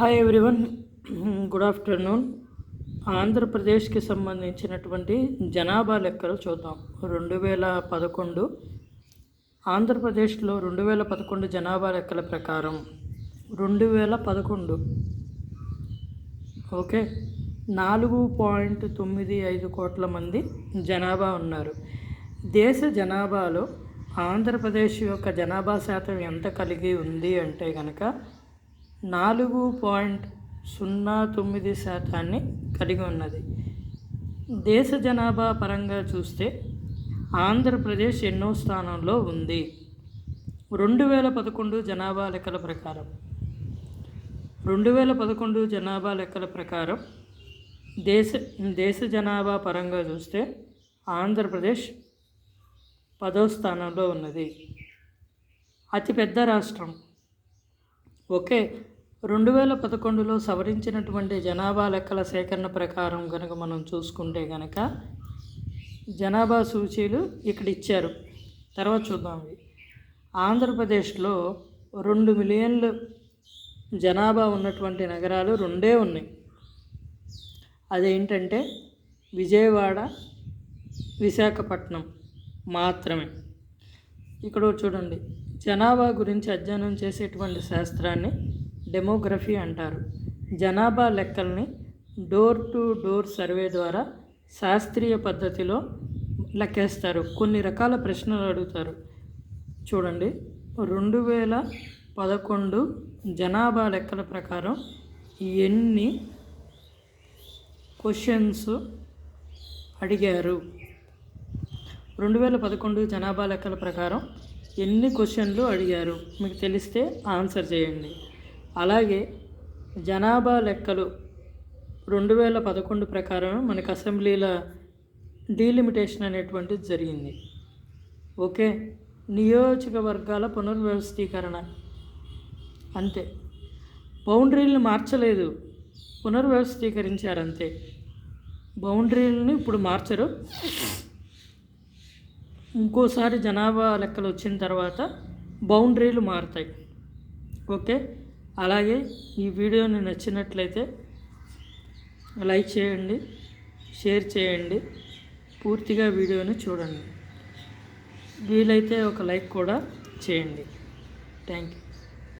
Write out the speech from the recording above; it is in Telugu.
హాయ్ ఎవ్రీవన్ గుడ్ ఆఫ్టర్నూన్ ఆంధ్రప్రదేశ్కి సంబంధించినటువంటి జనాభా లెక్కలు చూద్దాం. రెండు వేల పదకొండు ఆంధ్రప్రదేశ్లో రెండు వేల పదకొండు జనాభా లెక్కల ప్రకారం రెండు వేల పదకొండు. ఓకే. నాలుగు పాయింట్ తొమ్మిది ఐదు కోట్ల మంది జనాభా ఉన్నారు. దేశ జనాభాలో ఆంధ్రప్రదేశ్ యొక్క జనాభా శాతం ఎంత కలిగి ఉంది అంటే కనుక నాలుగు పాయింట్ సున్నా తొమ్మిది శాతాన్ని కలిగి ఉన్నది. దేశ జనాభా పరంగా చూస్తే ఆంధ్రప్రదేశ్ ఎన్నో స్థానంలో ఉంది. రెండు వేల పదకొండు జనాభా లెక్కల ప్రకారం. రెండు వేల పదకొండు జనాభా లెక్కల ప్రకారం దేశ దేశ జనాభా పరంగా చూస్తే ఆంధ్రప్రదేశ్ పదో స్థానంలో ఉన్నది. అతిపెద్ద రాష్ట్రం. ఓకే రెండు వేల పదకొండులో సవరించినటువంటి జనాభా లెక్కల సేకరణ ప్రకారం కనుక మనం చూసుకుంటే కనుక జనాభా సూచీలు ఇక్కడ ఇచ్చారు తర్వాత చూద్దాం ఆంధ్రప్రదేశ్లో రెండు మిలియన్లు జనాభా ఉన్నటువంటి నగరాలు రెండే ఉన్నాయి. అదేంటంటే విజయవాడ విశాఖపట్నం మాత్రమే. ఇక్కడ చూడండి. జనాభా గురించి అధ్యయనం చేసేటువంటి శాస్త్రాన్ని డెమోగ్రఫీ అంటారు. జనాభా లెక్కల్ని డోర్ టు డోర్ సర్వే ద్వారా శాస్త్రీయ పద్ధతిలో లెక్కేస్తారు. కొన్ని రకాల ప్రశ్నలు అడుగుతారు. చూడండి. రెండు వేల పదకొండు జనాభా లెక్కల ప్రకారం ఎన్ని క్వశ్చన్స్ అడిగారు? రెండు వేల పదకొండు జనాభా లెక్కల ప్రకారం ఎన్ని క్వశ్చన్లు అడిగారు? మీకు తెలిస్తే ఆన్సర్ చేయండి. అలాగే జనాభా లెక్కలు రెండు వేల పదకొండు ప్రకారం మనకు అసెంబ్లీల డీలిమిటేషన్ అనేటువంటిది జరిగింది. ఓకే? నియోజకవర్గాల పునర్వ్యవస్థీకరణ. అంతే. బౌండరీలను మార్చలేదు. పునర్వ్యవస్థీకరించారు అంతే బౌండరీలను ఇప్పుడు మార్చరు. ఇంకోసారి జనాభా లెక్కలు వచ్చిన తర్వాత బౌండరీలు మారుతాయి. ఓకే? అలాగే ఈ వీడియోని నచ్చినట్లయితే లైక్ చేయండి షేర్ చేయండి పూర్తిగా వీడియోని చూడండి. వీలైతే ఒక లైక్ కూడా చేయండి. Thank you.